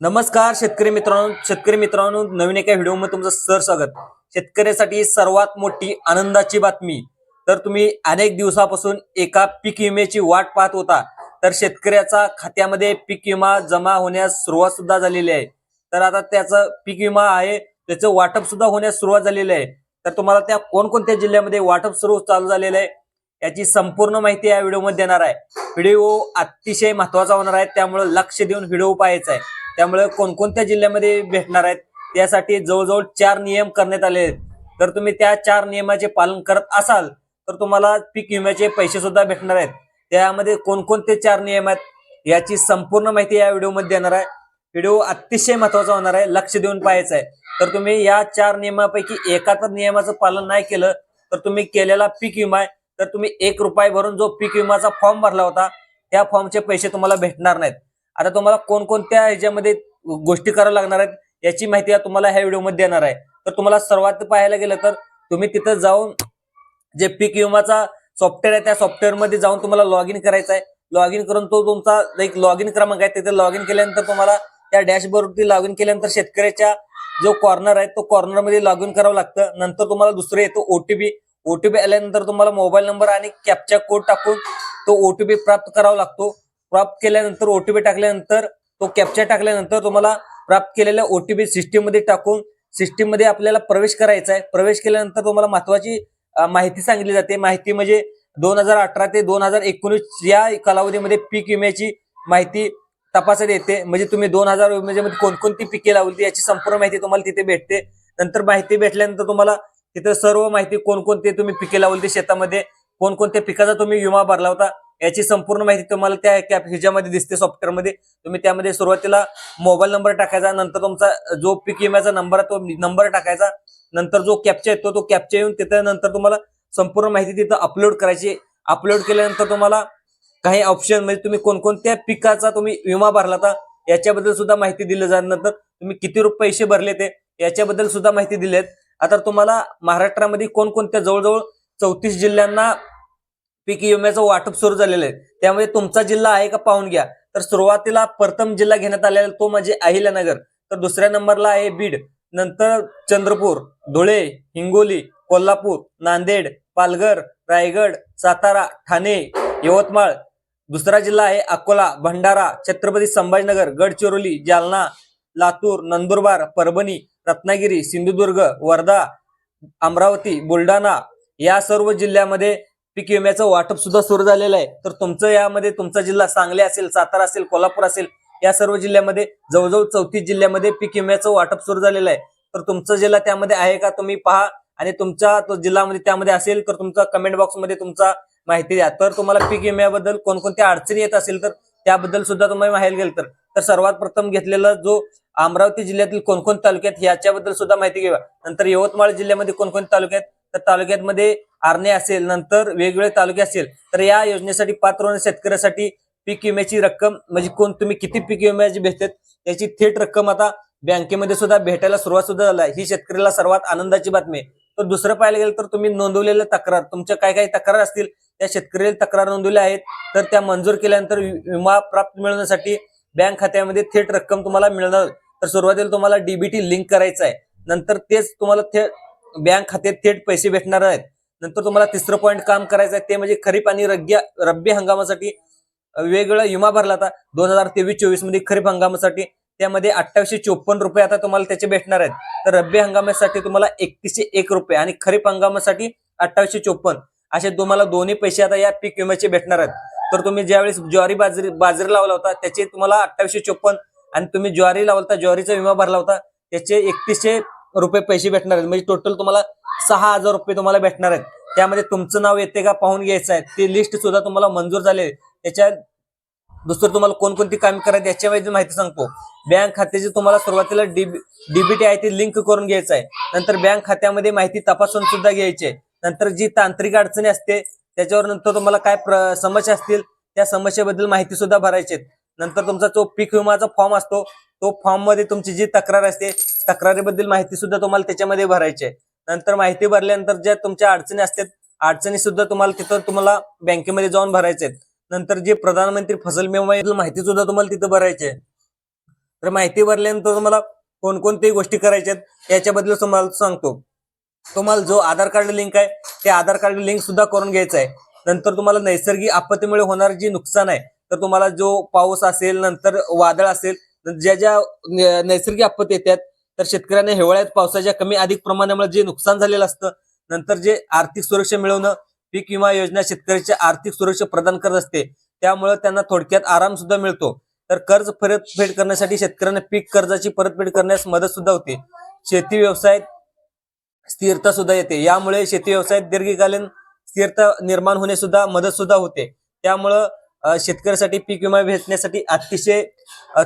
नमस्कार शेतकरी मित्रांनो शेतकरी मित्रांनो नवीन एका व्हिडिओमध्ये तुमचं सर स्वागत. शेतकऱ्यासाठी सर्वात मोठी आनंदाची बातमी. तर तुम्ही अनेक दिवसापासून एका पीक विम्याची वाट पाहत होता. तर शेतकऱ्याचा खात्यामध्ये पीक विमा जमा होण्यास सुरुवात सुद्धा झालेली आहे. तर आता त्याचा पीक विमा आहे त्याचं वाटप सुद्धा होण्यास सुरुवात झालेली आहे. तर तुम्हाला त्या कोणकोणत्या जिल्ह्यामध्ये वाटप सुरू चालू झालेलं आहे याची संपूर्ण माहिती या व्हिडिओमध्ये देणार आहे. व्हिडिओ अतिशय महत्त्वाचा होणार आहे त्यामुळे लक्ष देऊन व्हिडिओ पाहायचा आहे. त्यामुळे कोणकोणत्या जिल्ह्यामध्ये भेटणार आहेत त्यासाठी जवळजवळ चार नियम करण्यात आले आहेत. तर तुम्ही त्या चार नियमाचे पालन करत असाल तर तुम्हाला पीक विम्याचे पैसे सुद्धा भेटणार आहेत. त्यामध्ये कोणकोणते चार नियम आहेत याची संपूर्ण माहिती या व्हिडिओमध्ये देणार आहे. व्हिडिओ अतिशय महत्त्वाचा होणार आहे लक्ष देऊन पाहायचं आहे. तर तुम्ही या चार नियमापैकी एका तर नियमाचं पालन नाही केलं तर तुम्ही केलेला पीक विमा आहे तर तुम्ही एक रुपये भरून जो पीक विमाचा फॉर्म भरला होता त्या फॉर्मचे पैसे तुम्हाला भेटणार नाहीत. आता तुम्हाला कोणकोणत्या ह्याच्यामध्ये गोष्टी कराव्या लागणार आहेत याची माहिती आता तुम्हाला ह्या व्हिडिओमध्ये देणार आहे. तर तुम्हाला सर्वात पाहायला गेलं तर तुम्ही तिथं जाऊन जे पीक विमाचा सॉफ्टवेअर आहे त्या सॉफ्टवेअरमध्ये जाऊन तुम्हाला लॉग इन करायचं आहे. लॉग इन करून तो तुमचा एक लॉग इन क्रमांक आहे तिथे लॉग इन केल्यानंतर तुम्हाला त्या डॅशबोर्डवरती लॉग इन केल्यानंतर शेतकऱ्याच्या जो कॉर्नर आहे तो कॉर्नरमध्ये लॉग इन करावं लागतं. नंतर तुम्हाला दुसरं येतो ओटीपी ओटीपी आल्यानंतर तुम्हाला मोबाईल नंबर आणि कॅपचा कोड टाकून तो ओटीपी प्राप्त करावा लागतो. प्राप्त केल्यानंतर ओटीपी टाकल्यानंतर तो कॅप्चा टाकल्यानंतर तुम्हाला प्राप्त केलेल्या ओटीपी सिस्टीममध्ये टाकून सिस्टीममध्ये आपल्याला प्रवेश करायचा आहे. प्रवेश केल्यानंतर तुम्हाला महत्वाची माहिती सांगितली जाते. माहिती म्हणजे दोन हजार अठरा ते दोन हजार एकोणीस या कालावधीमध्ये पीक विम्याची माहिती तपासत येते. म्हणजे तुम्ही दोन हजार विम्यामध्ये कोणकोणती पिके लावली याची संपूर्ण माहिती तुम्हाला तिथे भेटते. नंतर माहिती भेटल्यानंतर तुम्हाला तिथे सर्व माहिती कोणकोणते तुम्ही पिके लावली शेतामध्ये कोणकोणत्या पिकाचा तुम्ही विमा भरला होता याची संपूर्ण माहिती तुम्हाला त्या कॅप ह्याच्यामध्ये दिसते सॉफ्टवेअरमध्ये तुम्ही त्यामध्ये सुरुवातीला मोबाईल नंबर टाकायचा नंतर तुमचा जो पीक विम्याचा नंबर आहे तो नंबर टाकायचा नंतर जो कॅप्चा येतो तो कॅप्चा येऊन तिथे नंतर तुम्हाला संपूर्ण माहिती तिथं अपलोड करायची. अपलोड केल्यानंतर तुम्हाला काही ऑप्शन म्हणजे तुम्ही कोणकोणत्या पिकाचा तुम्ही विमा भरला होता याच्याबद्दल सुद्धा माहिती दिली जाणार तुम्ही किती रुपये पैसे भरले ते याच्याबद्दल सुद्धा माहिती दिली आहेत. आता तुम्हाला महाराष्ट्रामध्ये कोणकोणत्या जवळजवळ चौतीस जिल्ह्यांना पीक विम्याचं वाटप सुरू झालेलं आहे. त्यामुळे तुमचा जिल्हा आहे का पाहून घ्या. तर सुरुवातीला प्रथम जिल्हा घेण्यात आलेला तो म्हणजे अहिल्यानगर. तर दुसऱ्या नंबरला आहे बीड. नंतर चंद्रपूर धुळे हिंगोली कोल्हापूर नांदेड पालघर रायगड सातारा ठाणे यवतमाळ. दुसरा जिल्हा आहे अकोला भंडारा छत्रपती संभाजीनगर गडचिरोली जालना लातूर नंदुरबार परभणी रत्नागिरी सिंधुदुर्ग वर्धा अमरावती बुलढाणा. या सर्व जिल्ह्यामध्ये पीक विम्याचं वाटप सुद्धा सुरू झालेलं आहे. तर तुमचं यामध्ये तुमचा जिल्हा सांगली असेल सातारा असेल कोल्हापूर असेल या सर्व जिल्ह्यामध्ये जवळजवळ चौतीस जिल्ह्यामध्ये पीक विम्याचं वाटप सुरू झालेलं आहे. तर तुमचा जिल्हा त्यामध्ये आहे का तुम्ही पहा. आणि तुमचा तो जिल्ह्यामध्ये त्यामध्ये असेल तर तुमचा कमेंट बॉक्समध्ये तुमचा माहिती द्या. तर तुम्हाला पीक विम्याबद्दल कोणकोणत्या अडचणी येत असेल तर त्याबद्दल सुद्धा तुम्हाला माहिती गेल तर. तर सर्वात प्रथम घेतलेला जो अमरावती जिल्ह्यातील कोणकोण तालुक्यात याच्याबद्दल सुद्धा माहिती घ्यावा नंतर यवतमाळ जिल्ह्यामध्ये कोणकोणत्या तालुक्यात तर तालुक्यामध्ये आरणे असेल नंतर वेगवेगळे तालुके असेल तर या योजनेसाठी पात्र होणाऱ्या शेतकऱ्यासाठी पीक विम्याची रक्कम म्हणजे कोण तुम्ही किती पीक विम्याची भेटतात त्याची थेट रक्कम आता बँकेमध्ये सुद्धा भेटायला सुरुवात सुद्धा झाला ही शेतकऱ्याला सर्वात आनंदाची बातमी आहे. तर दुसरं पाहायला गेलं तर तुम्ही नोंदवलेल्या तक्रार तुमच्या काय काही तक्रार असतील त्या शेतकऱ्याला तक्रार नोंदवल्या आहेत तर त्या मंजूर केल्यानंतर वि- विमा प्राप्त मिळवण्यासाठी बँक खात्यामध्ये थेट रक्कम तुम्हाला मिळणार. तर सुरुवातीला तुम्हाला डीबीटी लिंक करायचं आहे. नंतर तेच तुम्हाला थेट बँक खात्यात थेट पैसे भेटणार आहेत. नंतर तुम्हाला तिसरं पॉईंट काम करायचं आहे ते म्हणजे खरीप आणि रग्या रब्बी हंगामासाठी वेगवेगळा विमा भरला होता दोन हजार तेवीस चोवीसमध्ये खरीप हंगामासाठी. त्यामध्ये अठ्ठावीसशे चोपन्न रुपये आता तुम्हाला त्याचे भेटणार आहेत. तर रब्बी हंगामासाठी तुम्हाला एकतीसशे एक रुपये आणि खरीप हंगामासाठी अठ्ठावीसशे चोपन्न. असे तुम्हाला दोन्ही पैसे आता या पीक विम्याचे भेटणार आहेत. तर तुम्ही ज्यावेळेस ज्वारी बाजरी बाजरी लावला होता त्याचे तुम्हाला अठ्ठावीसशे चोपन्न आणि तुम्ही ज्वारी लावला होता ज्वारीचा विमा भरला होता त्याचे एकतीसशे रुपये पैसे भेटणार आहेत. म्हणजे टोटल तुम्हाला सहा हजार रुपये तुम्हाला भेटणार आहेत. त्यामध्ये तुमचं नाव येते का पाहून घ्यायचं आहे. ते लिस्ट सुद्धा तुम्हाला मंजूर झाले त्याच्या दुसरं तुम्हाला कोणकोणती कामे करायची याच्यामध्ये माहिती सांगतो. बँक खात्याची तुम्हाला सुरुवातीला डीबीटी आहे ती लिंक करून घ्यायचं आहे. नंतर बँक खात्यामध्ये माहिती तपासून सुद्धा घ्यायची आहे. नंतर जी तांत्रिक अडचणी असते त्याच्यावर नंतर तुम्हाला काय प्र- समस्या असतील त्या समस्येबद्दल माहिती सुद्धा भरायची नंतर तुमचा जो पीक विमाचा फॉर्म असतो तो फॉर्ममध्ये तुमची जी तक्रार असते तक्रारीबद्दल माहिती सुद्धा तुम्हाला त्याच्यामध्ये भरायची आहे. नंतर माहिती भरल्यानंतर ज्या तुमच्या अडचणी असतात अडचणी सुद्धा तुम्हाला तिथं तुम्हाला बँकेमध्ये जाऊन भरायचे आहेत. नंतर जे प्रधानमंत्री फसल विमा माहिती सुद्धा तुम्हाला तिथं भरायची आहे. तर माहिती भरल्यानंतर तुम्हाला कोणकोणत्याही गोष्टी करायच्या आहेत याच्याबद्दल तुम्हाला सांगतो. तुम्हाला जो आधार कार्ड लिंक आहे ते आधार कार्ड लिंक सुद्धा करून घ्यायचं आहे. नंतर तुम्हाला नैसर्गिक आपत्तीमुळे होणार जे नुकसान आहे तर तुम्हाला जो पाऊस असेल नंतर वादळ असेल ज्या ज्या नैसर्गिक आपत्ती येतात तर शेतकऱ्यांना हिवाळ्यात पावसाच्या कमी अधिक प्रमाणामुळे जे नुकसान झालेलं असतं नंतर जे आर्थिक सुरक्षा मिळवणं पीक विमा योजना शेतकऱ्याची आर्थिक सुरक्षा प्रदान करत असते त्यामुळे त्यांना थोडक्यात आराम सुद्धा मिळतो. तर कर्ज परतफेड करण्यासाठी शेतकऱ्यांना पीक कर्जाची परतफेड करण्यास मदत सुद्धा होते. शेती व्यवसायात स्थिरता सुद्धा येते. यामुळे शेती व्यवसायात दीर्घकालीन स्थिरता निर्माण होणे सुद्धा मदत सुद्धा होते. त्यामुळं शेतकऱ्यासाठी पीक विमा भेटण्यासाठी अतिशय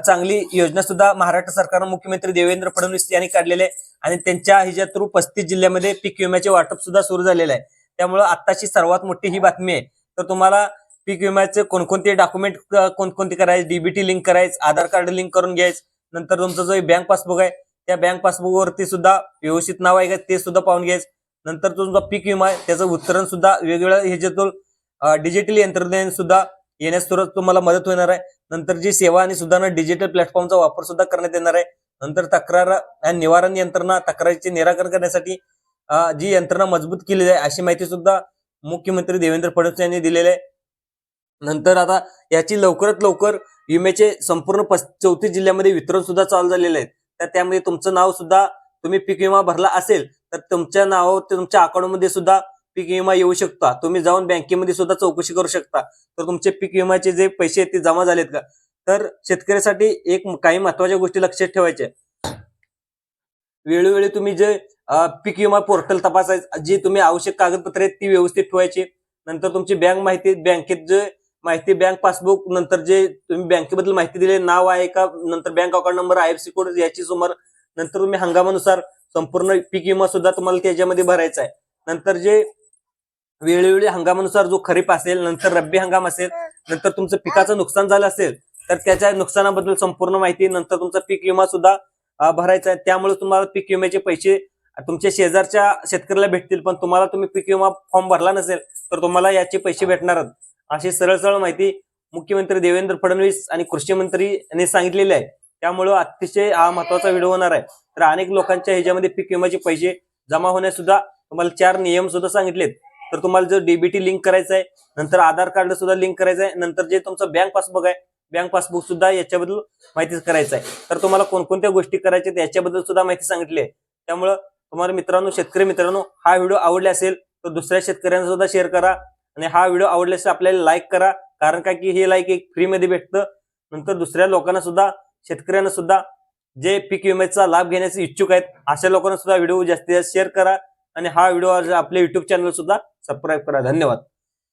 चांगली योजना सुद्धा महाराष्ट्र सरकारनं मुख्यमंत्री देवेंद्र फडणवीस यांनी काढलेले आहे. आणि त्यांच्या ह्याच्या थ्रू पस्तीस जिल्ह्यामध्ये पीक विम्याचे वाटप सुद्धा सुरू झालेलं आहे. त्यामुळं आत्ताची सर्वात मोठी ही बातमी आहे. तर तुम्हाला पीक विम्याचे कोणकोणते डॉक्युमेंट कोणकोणते करायचे डीबीटी लिंक करायचं आधार कार्ड लिंक करून घ्यायचं नंतर तुमचं जो बँक पासबुक आहे त्या बँक पासबुकवरती सुद्धा व्यवस्थित नाव आहे का ते सुद्धा पाहून घ्यायचं. नंतर तुमचा पीक विमा आहे त्याचं उत्तरण सुद्धा वेगवेगळ्या ह्याच्यातून डिजिटल यंत्रज्ञान सुद्धा येण्यास सुरुवात तुम्हाला मदत होणार आहे. नंतर जी सेवा आणि सुधारणा डिजिटल प्लॅटफॉर्मचा वापर सुद्धा करण्यात येणार आहे. नंतर तक्रार आणि निवारण यंत्रणा तक्रारीचे निराकरण करण्यासाठी जी यंत्रणा मजबूत केली आहे अशी माहिती सुद्धा मुख्यमंत्री देवेंद्र फडणवीस यांनी दिलेली आहे. नंतर आता याची लवकरात लवकर विम्याचे संपूर्ण चौतीस जिल्ह्यामध्ये वितरण सुद्धा चालू झालेले आहेत. तर त्यामध्ये तुमचं नाव सुद्धा तुम्ही पीक विमा भरला असेल तर तुमच्या नाव तुमच्या अकाउंटमध्ये सुद्धा पीक विमा येऊ शकता. तुम्ही जाऊन बँकेमध्ये सुद्धा चौकशी करू शकता. तर तुमचे पीक विम्याचे जे पैसे आहेत ते जमा झालेत का? तर शेतकऱ्यासाठी एक काही महत्त्वाच्या गोष्टी लक्षात ठेवायच्या. वेळोवेळी तुम्ही जे पीक विमा पोर्टल तपासायचं जी तुम्ही आवश्यक कागदपत्रे आहेत ती व्यवस्थित ठेवायची. नंतर तुमची बँक माहिती बँकेत जे माहिती बँक पासबुक नंतर जे तुम्ही बँकेबद्दल माहिती दिली नाव आहे का? नंतर bank account number I F C code याची समोर नंतर तुम्ही हंगामानुसार संपूर्ण पीक विमा सुद्धा तुम्हाला त्याच्यामध्ये भरायचा आहे. नंतर जे वेळोवेळी हंगामानुसार जो खरीप असेल नंतर रब्बी हंगाम असेल नंतर तुमचं पिकाचं नुकसान झालं असेल तर त्याच्या नुकसानाबद्दल संपूर्ण माहिती नंतर तुमचा पीक विमा सुद्धा भरायचा आहे. त्यामुळे तुम्हाला पीक विम्याचे पैसे तुमच्या शेजारच्या शेतकऱ्याला भेटतील पण तुम्हाला तुम्ही पीक विमा फॉर्म भरला नसेल तर तुम्हाला याचे पैसे भेटणारच अशी सरळ सरळ माहिती मुख्यमंत्री देवेंद्र फडणवीस आणि कृषी मंत्री यांनी सांगितलेली आहे. त्यामुळं अतिशय हा महत्त्वाचा व्हिडिओ होणार आहे. तर अनेक लोकांच्या ह्याच्यामध्ये पीक विम्याचे पैसे जमा होण्यास सुद्धा तुम्हाला चार नियम सुद्धा सांगितलेत. तर तुम्हाला जर डीबीटी लिंक करायचं आहे नंतर आधार कार्ड सुद्धा लिंक करायचं आहे नंतर जे तुमचं बँक पासबुक आहे बँक पासबुक सुद्धा याच्याबद्दल माहिती करायचं आहे तर तुम्हाला कोणकोणत्या गोष्टी करायच्या आहेत याच्याबद्दल सुद्धा माहिती सांगितली आहे. त्यामुळं तुम्हाला मित्रांनो शेतकरी मित्रांनो हा व्हिडिओ आवडला असेल तर दुसऱ्या शेतकऱ्यांना सुद्धा शेअर करा आणि हा व्हिडिओ आवडल्यास आपल्याला लाईक करा. कारण काय की हे लाईक एक फ्रीमध्ये भेटतं. नंतर दुसऱ्या लोकांना सुद्धा शेतकऱ्यांना सुद्धा जे पीक विम्याचा लाभ घेण्याचे इच्छुक आहेत अशा लोकांना सुद्धा व्हिडिओ जास्तीत जास्त शेअर करा. आणि हा व्हिडिओ आपल्या युट्यूब चॅनल सुद्धा सबस्क्राईब करा. धन्यवाद.